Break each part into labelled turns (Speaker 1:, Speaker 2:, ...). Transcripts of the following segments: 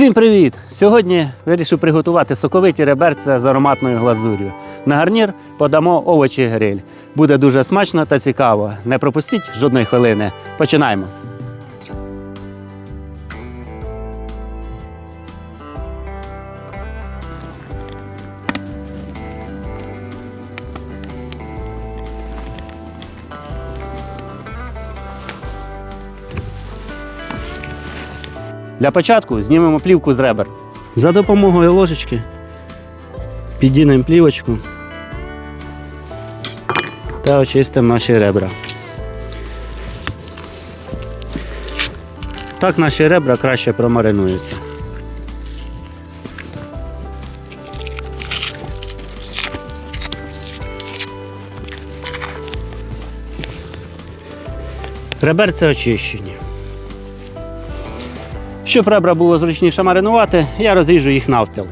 Speaker 1: Всім привіт! Сьогодні вирішив приготувати соковиті реберця з ароматною глазур'ю. На гарнір подамо овочі гриль. Буде дуже смачно та цікаво. Не пропустіть жодної хвилини. Починаємо. Для початку знімемо плівку з ребер. За допомогою ложечки підінемо плівочку та очистимо наші ребра. Так наші ребра краще промаринуються. Реберця очищені. Щоб ребра було зручніше маринувати, я розріжу їх навпіл.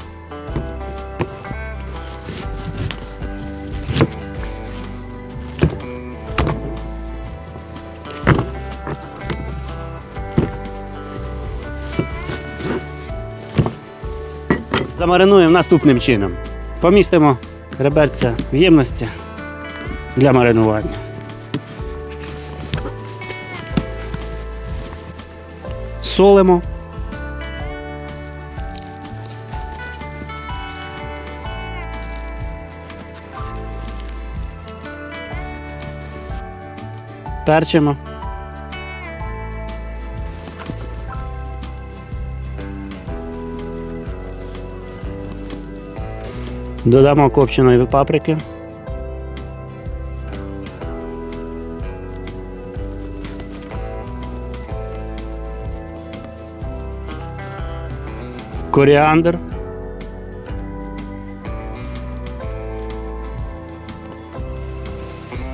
Speaker 1: Замаринуємо наступним чином. Помістимо реберця в ємності для маринування. Солимо. Перчимо. Додамо копченої паприки. Коріандр.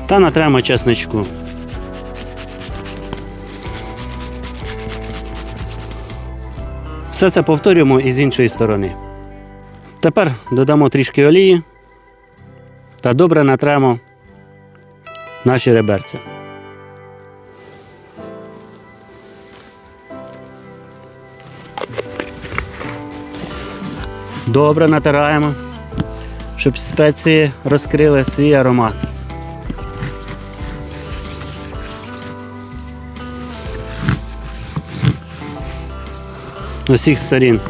Speaker 1: Та натремо чесничку. Все це повторюємо і з іншої сторони. Тепер додамо трішки олії та добре натремо наші реберця. Добре натираємо, щоб спеції розкрили свій аромат. З усіх сторін.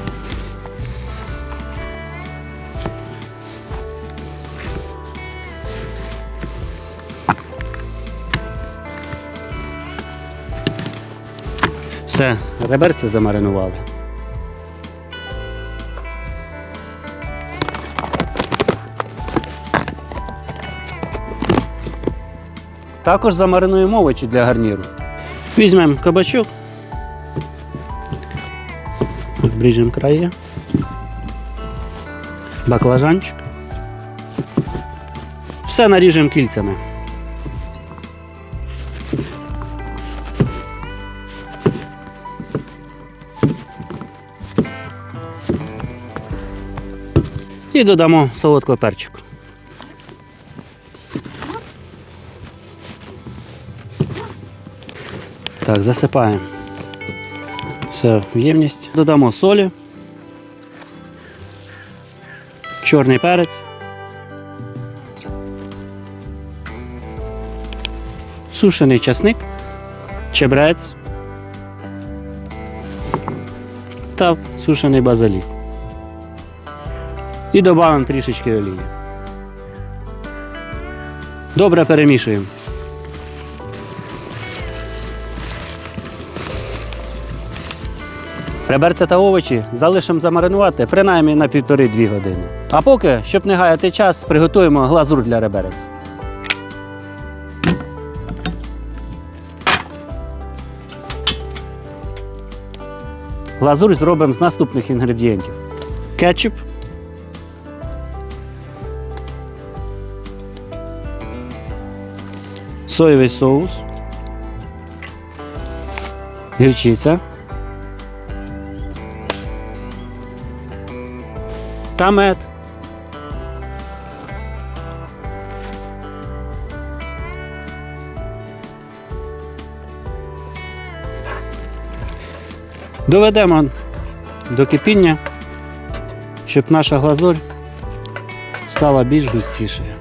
Speaker 1: Все, реберці замаринували. Також замаринуємо овочі для гарніру. Візьмемо кабачок, обріжемо краї, баклажанчик. Все наріжемо кільцями. І додамо солодкого перчику. Так, засипаємо все в ємність. Додамо солі, чорний перець, сушений часник, чебрець та сушений базилік. І додаємо трішечки олії. Добре перемішуємо. Реберця та овочі залишимо замаринувати принаймні на півтори-дві години. А поки, щоб не гаяти час, приготуємо глазур для реберець. Глазур зробимо з наступних інгредієнтів: кетчуп, соєвий соус, гірчиця. Та мед. Доведемо до кипіння, щоб наша глазурь стала більш густішою.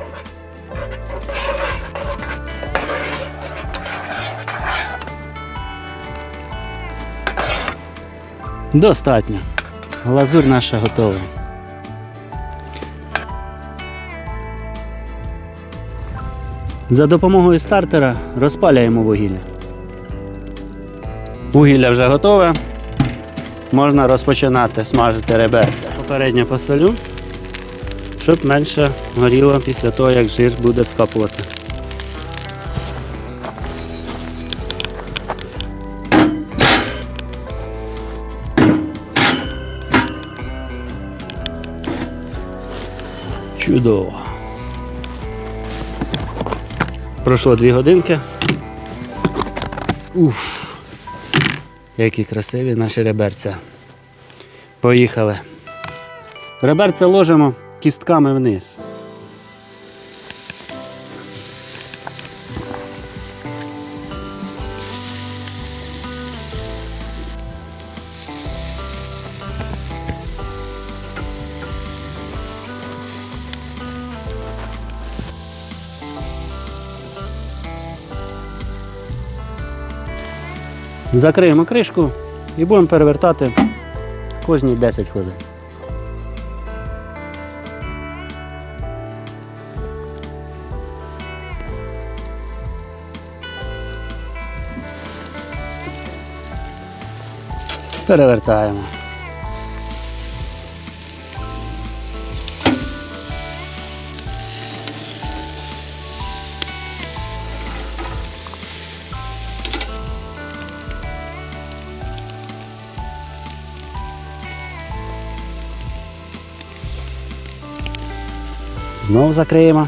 Speaker 1: Достатньо. Глазурь наша готова. За допомогою стартера розпалюємо вугілля. Вугілля вже готове. Можна розпочинати смажити реберця. Попередньо посолю, щоб менше горіло після того, як жир буде скапувати. Чудово. Пройшло дві годинки. Уф. Які красиві наші реберця. Поїхали. Реберця ложимо кістками вниз. Закриємо кришку і будемо перевертати кожні 10 хвилин. Перевертаємо. Знову закриємо.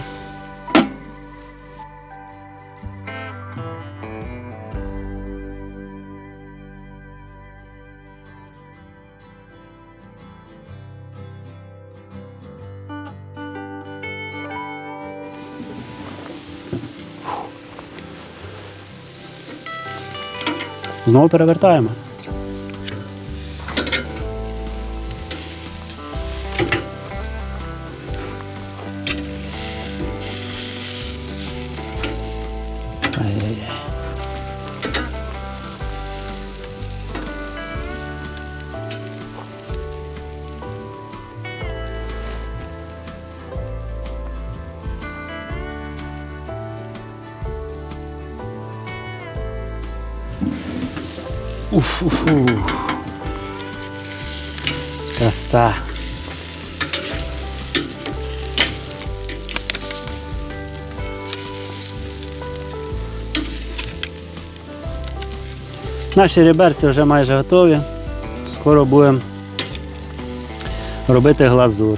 Speaker 1: Знову перевертаємо. Уф, уф, уф. Красота. Наші реберці вже майже готові. Скоро будемо робити глазур.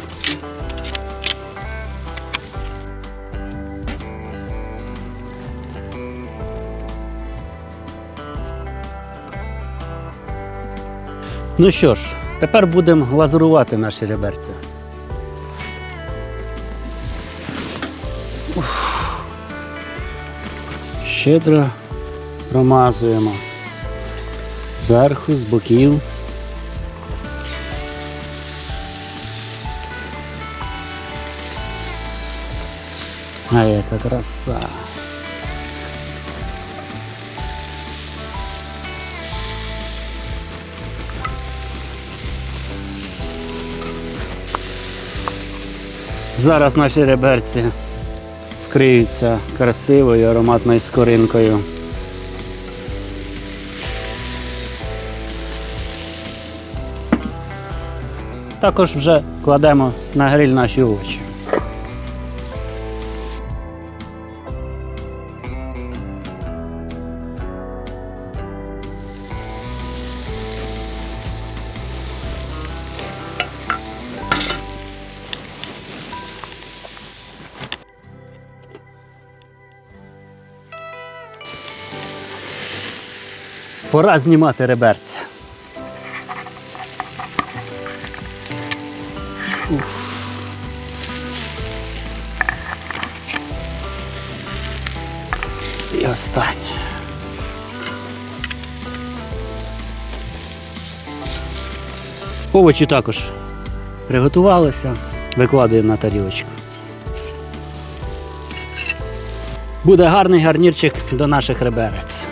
Speaker 1: Ну що ж, тепер будемо глазурувати наші реберця. Уф. Щедро промазуємо зверху, з боків. А яка краса. Зараз наші реберці вкриються красивою ароматною скоринкою. Також вже кладемо на гриль наші овочі. Пора знімати реберця. І останнє. Овочі також приготувалися. Викладуємо на тарілочку. Буде гарний гарнірчик до наших реберець.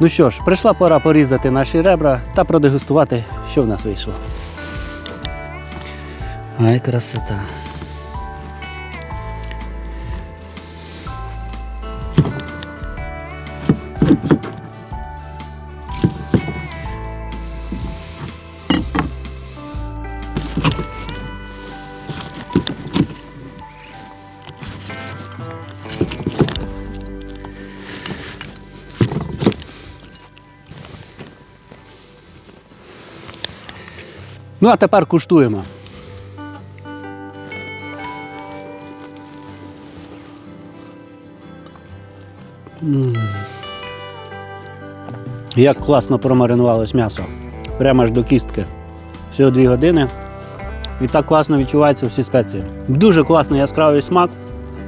Speaker 1: Ну що ж, прийшла пора порізати наші ребра та продегустувати, що в нас вийшло. Ай, красота. Ну, а тепер куштуємо. Як класно промаринувалось м'ясо. Прямо аж до кістки. Всього дві години. І так класно відчуваються всі спеції. Дуже класний яскравий смак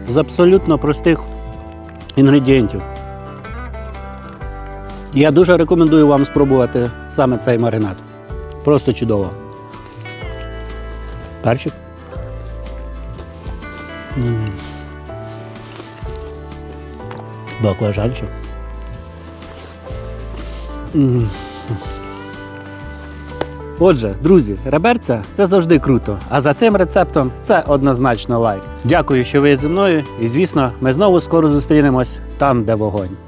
Speaker 1: з абсолютно простих інгредієнтів. Я дуже рекомендую вам спробувати саме цей маринад. Просто чудово. Перчик. Баклажанчик. Отже, друзі, реберця це завжди круто. А за цим рецептом це однозначно лайк. Дякую, що ви зі мною. І звісно, ми знову скоро зустрінемось там, де вогонь.